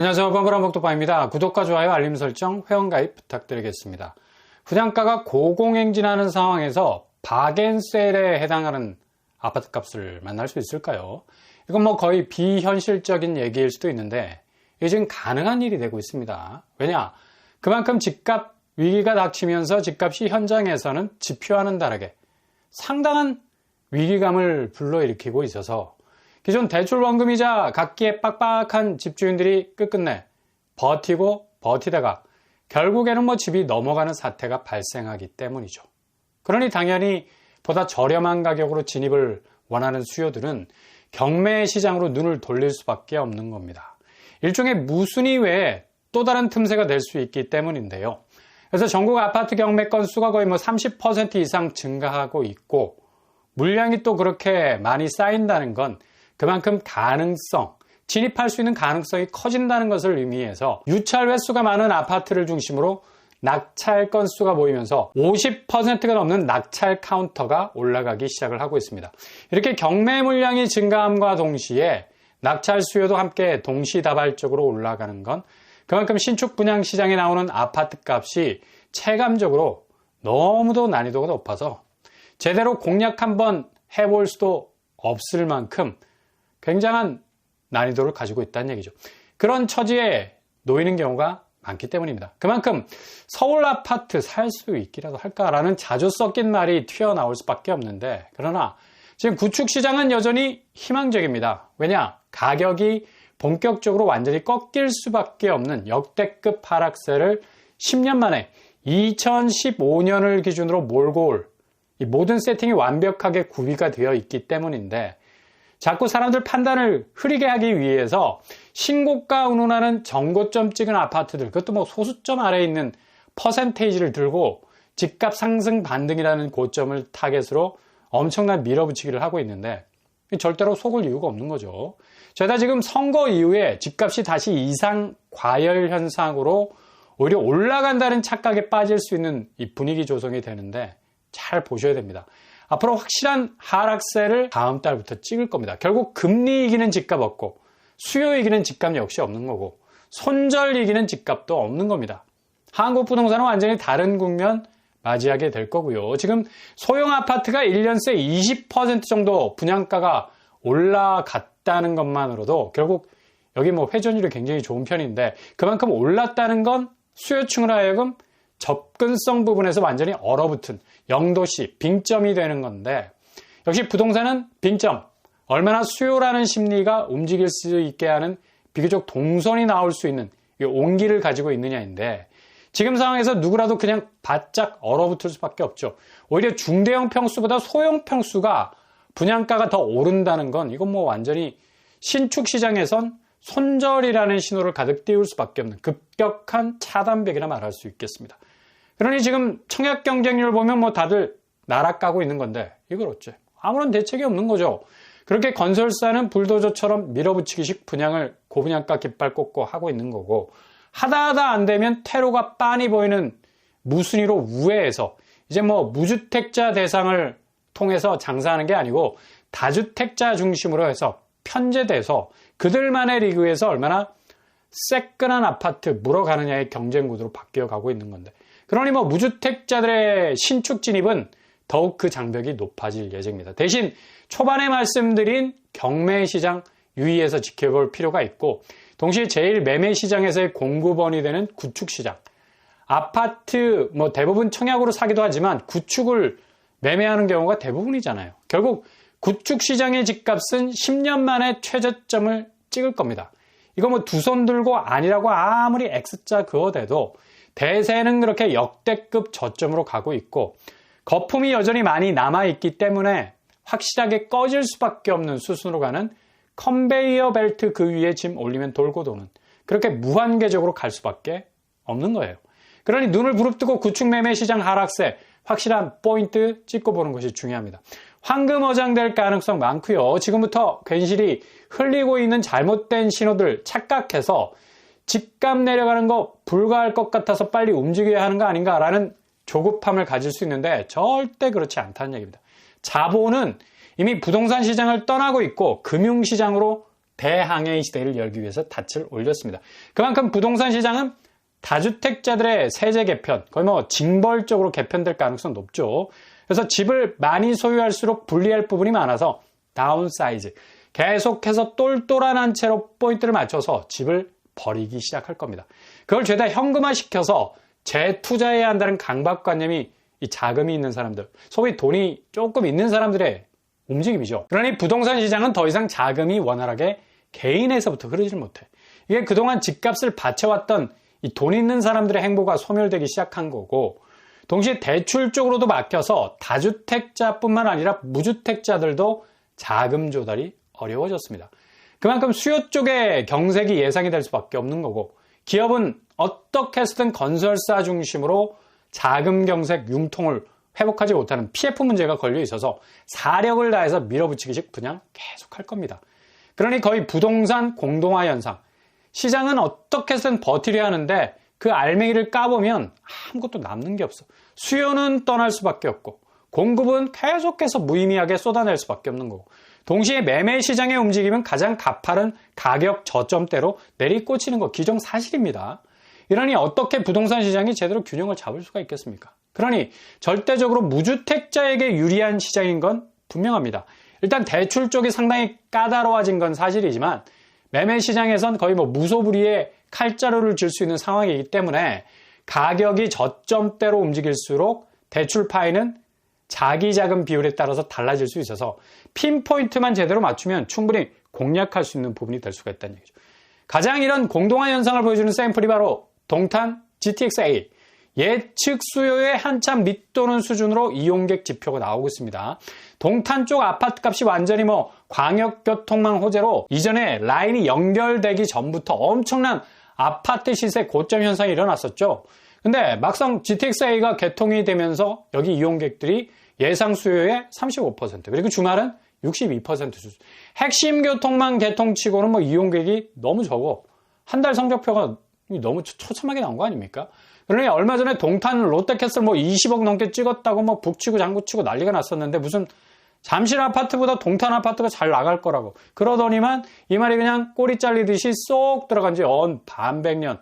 안녕하세요. 번거로운 복도파입니다. 구독과 좋아요, 알림 설정, 회원가입 부탁드리겠습니다. 분양가가 고공행진하는 상황에서 바겐셀에 해당하는 아파트 값을 만날 수 있을까요? 이건 뭐 거의 비현실적인 얘기일 수도 있는데 이게 가능한 일이 되고 있습니다. 왜냐? 그만큼 집값 위기가 닥치면서 집값이 현장에서는 지표와는 다르게 상당한 위기감을 불러일으키고 있어서 기존 대출 원금이자 각기의 빡빡한 집주인들이 끝끝내 버티고 버티다가 결국에는 뭐 집이 넘어가는 사태가 발생하기 때문이죠. 그러니 당연히 보다 저렴한 가격으로 진입을 원하는 수요들은 경매 시장으로 눈을 돌릴 수밖에 없는 겁니다. 일종의 무순위 외에 또 다른 틈새가 될 수 있기 때문인데요. 그래서 전국 아파트 경매 건수가 거의 뭐 30% 이상 증가하고 있고 물량이 또 그렇게 많이 쌓인다는 건 그만큼 가능성, 진입할 수 있는 가능성이 커진다는 것을 의미해서 유찰 횟수가 많은 아파트를 중심으로 낙찰 건수가 모이면서 50%가 넘는 낙찰 카운터가 올라가기 시작을 하고 있습니다. 이렇게 경매 물량이 증가함과 동시에 낙찰 수요도 함께 동시다발적으로 올라가는 건 그만큼 신축 분양 시장에 나오는 아파트 값이 체감적으로 너무도 난이도가 높아서 제대로 공략 한번 해볼 수도 없을 만큼 굉장한 난이도를 가지고 있다는 얘기죠. 그런 처지에 놓이는 경우가 많기 때문입니다. 그만큼 서울 아파트 살 수 있기라도 할까라는 자주 섞인 말이 튀어나올 수밖에 없는데 그러나 지금 구축 시장은 여전히 희망적입니다. 왜냐? 가격이 본격적으로 완전히 꺾일 수밖에 없는 역대급 하락세를 10년 만에 2015년을 기준으로 몰고 올이 모든 세팅이 완벽하게 구비가 되어 있기 때문인데 자꾸 사람들 판단을 흐리게 하기 위해서 신고가 운운하는 정고점 찍은 아파트들 그것도 뭐 소수점 아래에 있는 퍼센테이지를 들고 집값 상승 반등이라는 고점을 타겟으로 엄청난 밀어붙이기를 하고 있는데 절대로 속을 이유가 없는 거죠. 저희가 지금 선거 이후에 집값이 다시 이상 과열 현상으로 오히려 올라간다는 착각에 빠질 수 있는 이 분위기 조성이 되는데 잘 보셔야 됩니다. 앞으로 확실한 하락세를 다음 달부터 찍을 겁니다. 결국 금리 이기는 집값 없고 수요 이기는 집값 역시 없는 거고 손절 이기는 집값도 없는 겁니다. 한국 부동산은 완전히 다른 국면 맞이하게 될 거고요. 지금 소형 아파트가 1년 새 20% 정도 분양가가 올라갔다는 것만으로도 결국 여기 뭐 회전율이 굉장히 좋은 편인데 그만큼 올랐다는 건 수요층으로 하여금 접근성 부분에서 완전히 얼어붙은 영도시 빙점이 되는 건데 역시 부동산은 빙점 얼마나 수요라는 심리가 움직일 수 있게 하는 비교적 동선이 나올 수 있는 온기를 가지고 있느냐인데 지금 상황에서 누구라도 그냥 바짝 얼어붙을 수밖에 없죠. 오히려 중대형 평수보다 소형 평수가 분양가가 더 오른다는 건 이건 뭐 완전히 신축 시장에선 손절이라는 신호를 가득 띄울 수밖에 없는 급격한 차단백이라 말할 수 있겠습니다. 그러니 지금 청약 경쟁률 보면 뭐 다들 나락가고 있는 건데 이걸 어째? 아무런 대책이 없는 거죠. 그렇게 건설사는 불도저처럼 밀어붙이기식 분양을 고분양가 깃발 꽂고 하고 있는 거고 하다 하다 안 되면 테러가 빤히 보이는 무순위로 우회해서 이제 뭐 무주택자 대상을 통해서 장사하는 게 아니고 다주택자 중심으로 해서 편제돼서 그들만의 리그에서 얼마나 새끈한 아파트 물어가느냐의 경쟁 구도로 바뀌어 가고 있는 건데 그러니 뭐 무주택자들의 신축 진입은 더욱 그 장벽이 높아질 예정입니다. 대신 초반에 말씀드린 경매 시장 유의해서 지켜볼 필요가 있고 동시에 제일 매매 시장에서의 공급원이 되는 구축 시장 아파트 뭐 대부분 청약으로 사기도 하지만 구축을 매매하는 경우가 대부분이잖아요. 결국 구축 시장의 집값은 10년 만에 최저점을 찍을 겁니다. 이거 뭐 두 손 들고 아니라고 아무리 X자 그어대도 대세는 그렇게 역대급 저점으로 가고 있고 거품이 여전히 많이 남아있기 때문에 확실하게 꺼질 수밖에 없는 수순으로 가는 컨베이어 벨트 그 위에 짐 올리면 돌고 도는 그렇게 무한계적으로 갈 수밖에 없는 거예요. 그러니 눈을 부릅뜨고 구축 매매 시장 하락세 확실한 포인트 찍고 보는 것이 중요합니다. 황금 어장 될 가능성 많고요. 지금부터 괜시리 흘리고 있는 잘못된 신호들 착각해서 집값 내려가는 거 불가할 것 같아서 빨리 움직여야 하는 거 아닌가라는 조급함을 가질 수 있는데 절대 그렇지 않다는 얘기입니다. 자본은 이미 부동산 시장을 떠나고 있고 금융시장으로 대항해의 시대를 열기 위해서 닻을 올렸습니다. 그만큼 부동산 시장은 다주택자들의 세제 개편, 거의 뭐 징벌적으로 개편될 가능성 높죠. 그래서 집을 많이 소유할수록 불리할 부분이 많아서 다운사이즈, 계속해서 똘똘한 한 채로 포인트를 맞춰서 집을 버리기 시작할 겁니다. 그걸 죄다 현금화 시켜서 재투자해야 한다는 강박관념이 이 자금이 있는 사람들, 소위 돈이 조금 있는 사람들의 움직임이죠. 그러니 부동산 시장은 더 이상 자금이 원활하게 개인에서부터 흐르질 못해. 이게 그동안 집값을 받쳐왔던 이 돈 있는 사람들의 행보가 소멸되기 시작한 거고, 동시에 대출 쪽으로도 막혀서 다주택자뿐만 아니라 무주택자들도 자금 조달이 어려워졌습니다. 그만큼 수요 쪽에 경색이 예상이 될 수밖에 없는 거고 기업은 어떻게 해서든 건설사 중심으로 자금 경색 융통을 회복하지 못하는 PF 문제가 걸려 있어서 사력을 다해서 밀어붙이기식 그냥 계속 할 겁니다. 그러니 거의 부동산 공동화 현상. 시장은 어떻게 해서든 버티려 하는데 그 알맹이를 까보면 아무것도 남는 게 없어. 수요는 떠날 수밖에 없고 공급은 계속해서 무의미하게 쏟아낼 수밖에 없는 거고 동시에 매매 시장의 움직임은 가장 가파른 가격 저점대로 내리꽂히는 것 기정사실입니다. 이러니 어떻게 부동산 시장이 제대로 균형을 잡을 수가 있겠습니까? 그러니 절대적으로 무주택자에게 유리한 시장인 건 분명합니다. 일단 대출 쪽이 상당히 까다로워진 건 사실이지만 매매 시장에선 거의 뭐 무소불위의 칼자루를 질 수 있는 상황이기 때문에 가격이 저점대로 움직일수록 대출 파이는 자기 자금 비율에 따라서 달라질 수 있어서 핀포인트만 제대로 맞추면 충분히 공략할 수 있는 부분이 될 수가 있다는 얘기죠. 가장 이런 공동화 현상을 보여주는 샘플이 바로 동탄 GTX-A. 예측 수요에 한참 밑도는 수준으로 이용객 지표가 나오고 있습니다. 동탄 쪽 아파트 값이 완전히 뭐 광역교통망 호재로 이전에 라인이 연결되기 전부터 엄청난 아파트 시세 고점 현상이 일어났었죠. 근데 막상 GTX-A가 개통이 되면서 여기 이용객들이 예상 수요의 35% 그리고 주말은 62% 수준. 핵심 교통망 개통치고는 뭐 이용객이 너무 적어. 한 달 성적표가 너무 처참하게 나온 거 아닙니까? 그러니 얼마 전에 동탄 롯데캐슬 뭐 20억 넘게 찍었다고 뭐 북치고 장구치고 난리가 났었는데 무슨 잠실 아파트보다 동탄 아파트가 잘 나갈 거라고. 그러더니만 이 말이 그냥 꼬리 잘리듯이 쏙 들어간 지 언 반백년.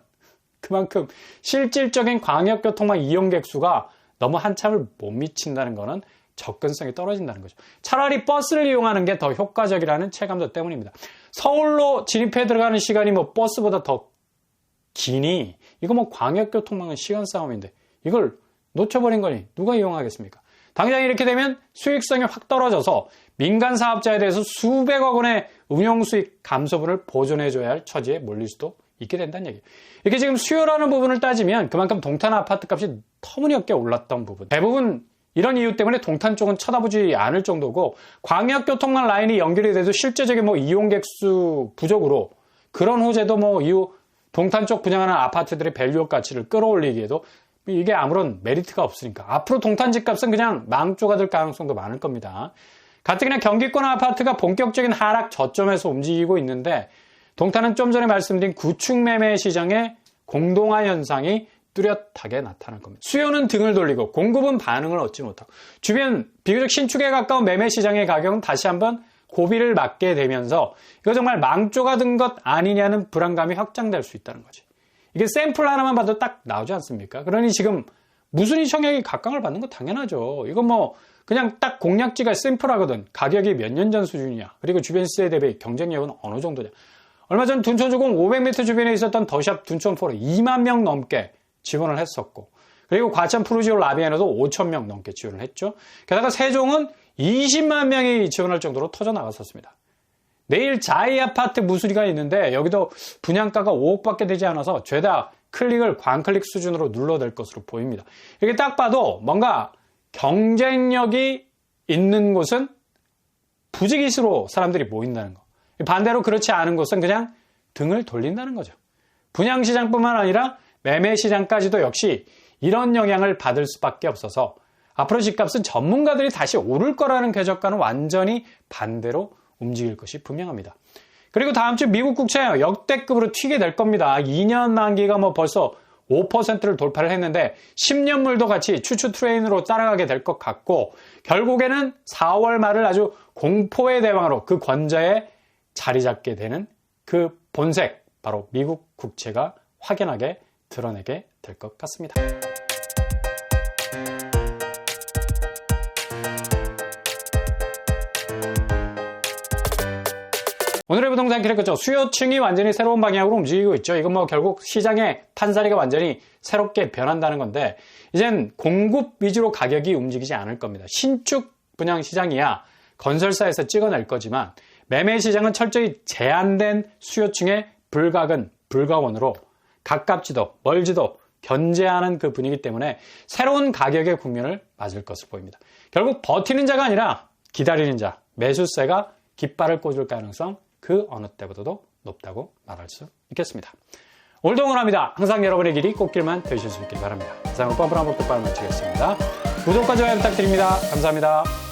그만큼 실질적인 광역교통망 이용객 수가 너무 한참을 못 미친다는 것은 접근성이 떨어진다는 거죠. 차라리 버스를 이용하는 게 더 효과적이라는 체감도 때문입니다. 서울로 진입해 들어가는 시간이 뭐 버스보다 더 기니? 이거 뭐 광역교통망은 시간 싸움인데 이걸 놓쳐버린 거니 누가 이용하겠습니까? 당장 이렇게 되면 수익성이 확 떨어져서 민간 사업자에 대해서 수백억 원의 운용 수익 감소분을 보존해줘야 할 처지에 몰릴 수도 있게 된다는 얘기예요. 이렇게 지금 수요라는 부분을 따지면 그만큼 동탄 아파트 값이 터무니없게 올랐던 부분. 대부분 이런 이유 때문에 동탄 쪽은 쳐다보지 않을 정도고 광역교통망 라인이 연결이 돼도 실제적인 뭐 이용객 수 부족으로 그런 호재도 뭐 이후 동탄 쪽 분양하는 아파트들의 밸류 가치를 끌어올리기에도 이게 아무런 메리트가 없으니까 앞으로 동탄 집값은 그냥 망조가 될 가능성도 많을 겁니다. 가뜩이나 경기권 아파트가 본격적인 하락 저점에서 움직이고 있는데 동탄은 좀 전에 말씀드린 구축 매매 시장의 공동화 현상이 뚜렷하게 나타날 겁니다. 수요는 등을 돌리고 공급은 반응을 얻지 못하고 주변 비교적 신축에 가까운 매매 시장의 가격은 다시 한번 고비를 맞게 되면서 이거 정말 망조가 든 것 아니냐는 불안감이 확장될 수 있다는 거지. 이게 샘플 하나만 봐도 딱 나오지 않습니까? 그러니 지금 무순위 청약이 각광을 받는 거 당연하죠. 이건 뭐 그냥 딱 공략지가 샘플하거든. 가격이 몇 년 전 수준이냐. 그리고 주변 시세 대비 경쟁력은 어느 정도냐. 얼마 전 둔촌주공 500m 주변에 있었던 더샵 둔촌포로 2만 명 넘게 지원을 했었고 그리고 과천 프루지오 라비안에도 5천 명 넘게 지원을 했죠. 게다가 세종은 20만 명이 지원할 정도로 터져 나갔었습니다. 내일 자이 아파트 무수리가 있는데 여기도 분양가가 5억밖에 되지 않아서 죄다 클릭을 광클릭 수준으로 눌러댈 것으로 보입니다. 이렇게 딱 봐도 뭔가 경쟁력이 있는 곳은 부지기수로 사람들이 모인다는 거. 반대로 그렇지 않은 곳은 그냥 등을 돌린다는 거죠. 분양시장뿐만 아니라 매매시장까지도 역시 이런 영향을 받을 수밖에 없어서 앞으로 집값은 전문가들이 다시 오를 거라는 궤적과는 완전히 반대로 움직일 것이 분명합니다. 그리고 다음 주 미국 국채 역대급으로 튀게 될 겁니다. 2년 만기가 뭐 벌써 5%를 돌파를 했는데 10년물도 같이 추추 트레인으로 따라가게 될 것 같고 결국에는 4월 말을 아주 공포의 대왕으로 그 권자의 자리 잡게 되는 그 본색, 바로 미국 국채가 확연하게 드러내게 될 것 같습니다. 오늘의 부동산 기획거죠 수요층이 완전히 새로운 방향으로 움직이고 있죠. 이건 뭐 결국 시장의 판사리가 완전히 새롭게 변한다는 건데 이젠 공급 위주로 가격이 움직이지 않을 겁니다. 신축 분양 시장이야 건설사에서 찍어낼 거지만 매매 시장은 철저히 제한된 수요층의 불가근, 불가원으로 가깝지도 멀지도 견제하는 그 분위기 때문에 새로운 가격의 국면을 맞을 것으로 보입니다. 결국 버티는 자가 아니라 기다리는 자, 매수세가 깃발을 꽂을 가능성 그 어느 때보다도 높다고 말할 수 있겠습니다. 오늘도 응원합니다. 항상 여러분의 길이 꽃길만 되실 수 있길 바랍니다. 이상으로 뻔뻔한 복독발 마치겠습니다. 구독과 좋아요 부탁드립니다. 감사합니다.